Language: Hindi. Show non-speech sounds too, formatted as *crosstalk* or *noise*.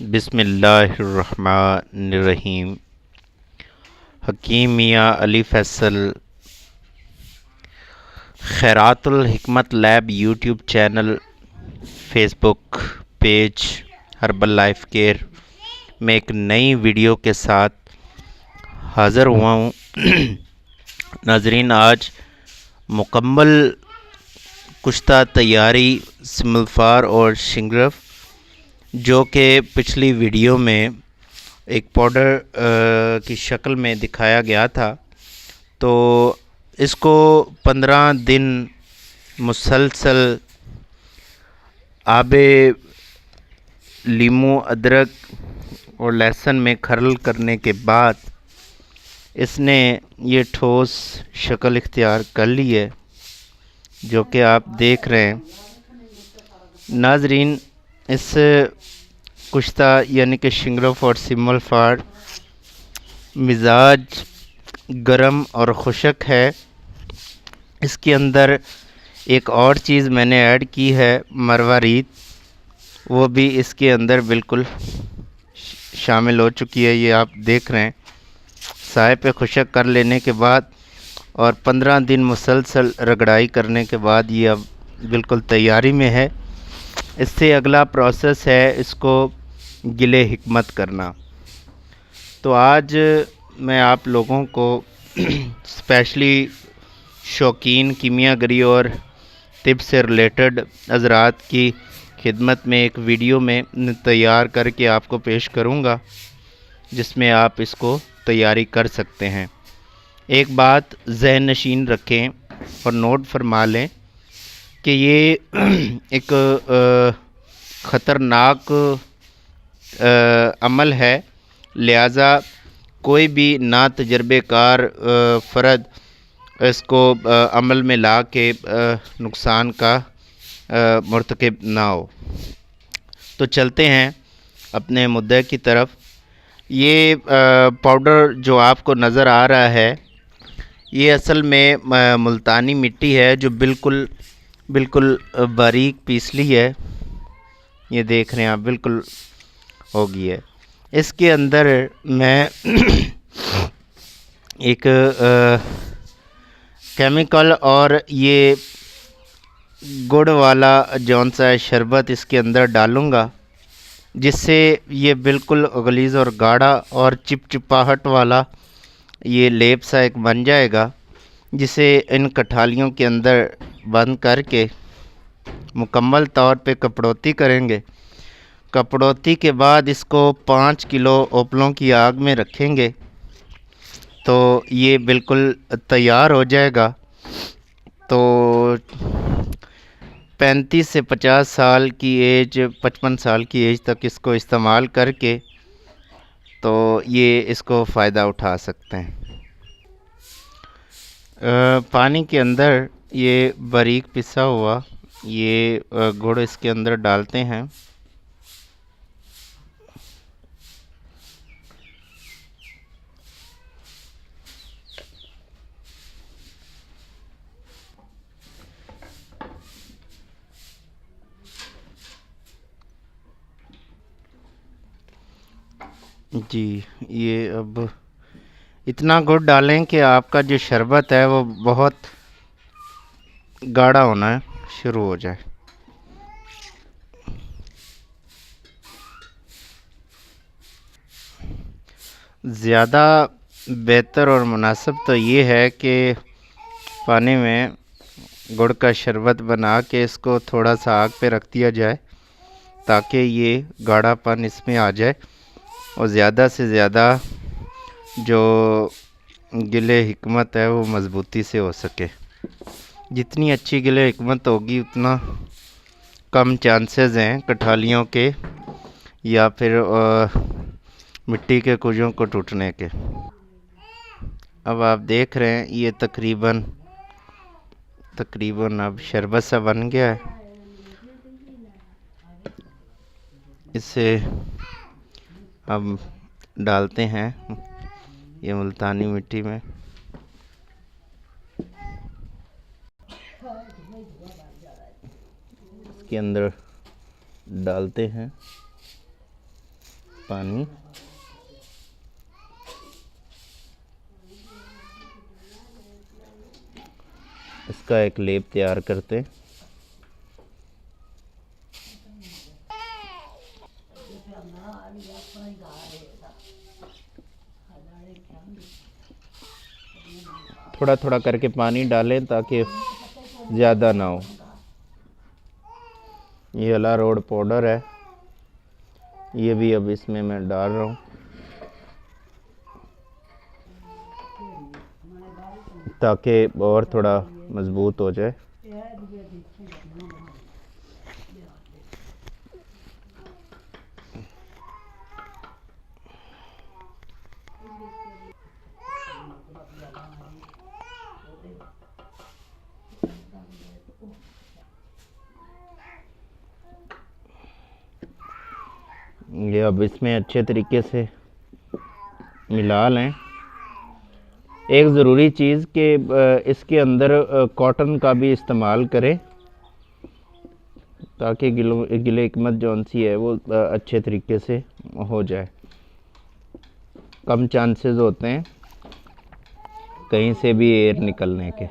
बिसमीम हकीम मियाँ Ali Faisal, Khairatul Hikmat lab YouTube channel, Facebook page, herbal life care में एक नई वीडियो के साथ हाज़र हुआ हूँ। नाजरीन, आज मुकम्मल कुश्ता तैयारी, सिमलफार और शिंगरफ जो कि पिछली वीडियो में एक पाउडर की शक्ल में दिखाया गया था। तो इसको पंद्रह दिन मुसलसल आब लीमू, अदरक और लहसुन में खरल करने के बाद इसने ये ठोस शक्ल इख्तियार कर ली है, जो कि आप देख रहे हैं। नाजरीन इस कुश्ता, यानी कि शिंगरफ और सिमल फाड़, मिजाज गर्म और खुशक है। इसके अंदर एक और चीज़ मैंने ऐड की है मरवारीत वो भी इसके अंदर बिल्कुल शामिल हो चुकी है, ये आप देख रहे हैं। साय पे खुशक कर लेने के बाद और पंद्रह दिन मुसलसल रगड़ाई करने के बाद ये अब बिल्कुल तैयारी में है। इससे अगला प्रोसेस है इसको गिले हिकमत करना। तो आज मैं आप लोगों को *clears throat* स्पेशली शौकीन, कीमियागरी और तिब से रिलेटेड हजरात की खिदमत में एक वीडियो में तैयार करके आपको पेश करूँगा, जिसमें आप इसको तैयारी कर सकते हैं। एक बात जहन नशीन रखें और नोट फरमा लें कि ये *clears throat* एक ख़तरनाक अमल है। लिहाजा कोई भी ना तजर्बेकार फ़र्द इसको अमल में ला के नुकसान का मरतकब ना हो। तो चलते हैं अपने मुद्दे की तरफ़। ये पाउडर जो आपको नज़र आ रहा है, ये असल में, मुल्तानी मिट्टी है, जो बिल्कुल बिल्कुल बारीक पीस ली है। ये देख रहे हैं आप, बिल्कुल होगी है। इसके अंदर मैं *clears throat* एक केमिकल और ये गुड़ वाला जौन सा शरबत इसके अंदर डालूँगा, जिससे ये बिल्कुल गलीज़ और गाढ़ा और चिपचिपाहट वाला ये लेप सा एक बन जाएगा, जिसे इन कठालियों के अंदर बंद करके मुकम्मल तौर पे कपड़ोती करेंगे। कपड़ोती के बाद इसको पाँच किलो ओपलों की आग में रखेंगे। तो ये बिल्कुल तैयार हो जाएगा। तो पैंतीस से पचास साल की एज पचपन साल की एज तक इसको इस्तेमाल करके तो ये इसको फ़ायदा उठा सकते हैं। आ, पानी के अंदर ये बारीक पिसा हुआ, ये गुड़ इसके अंदर डालते हैं। जी, ये अब इतना गुड़ डालें कि आपका जो शरबत है वो बहुत गाढ़ा होना शुरू हो जाए। ज़्यादा बेहतर और मुनासिब तो ये है कि पानी में गुड़ का शरबत बना के इसको थोड़ा सा आग पे रख दिया जाए, ताकि ये गाढ़ापन इसमें आ जाए। और ज़्यादा से ज़्यादा जो गिले हमत है, वो मज़बूती से हो सके। जितनी अच्छी गिले हमत होगी उतना कम चांसेस हैं कठालियों के या फिर आ, मिट्टी के कुजों को टूटने के। अब आप देख रहे हैं ये तकरीबन तकरीबन अब शरबत सा बन गया है। इसे अब डालते हैं ये मुल्तानी मिट्टी में। इसके अंदर डालते हैं पानी। इसका एक लेप तैयार करते थोड़ा थोड़ा करके पानी डालें ताकि ज़्यादा ना हो। ये अला रोड पाउडर है। ये भी अब इसमें मैं डाल रहा हूँ। ताकि और थोड़ा मज़बूत हो जाए। ये अब इसमें अच्छे तरीके से मिला लें एक ज़रूरी चीज़ कि इसके अंदर कॉटन का भी इस्तेमाल करें, ताकि गिलो, गिले हमत जौन सी है वो अच्छे तरीके से हो जाए। कम चांसेस होते हैं कहीं से भी एयर निकलने के।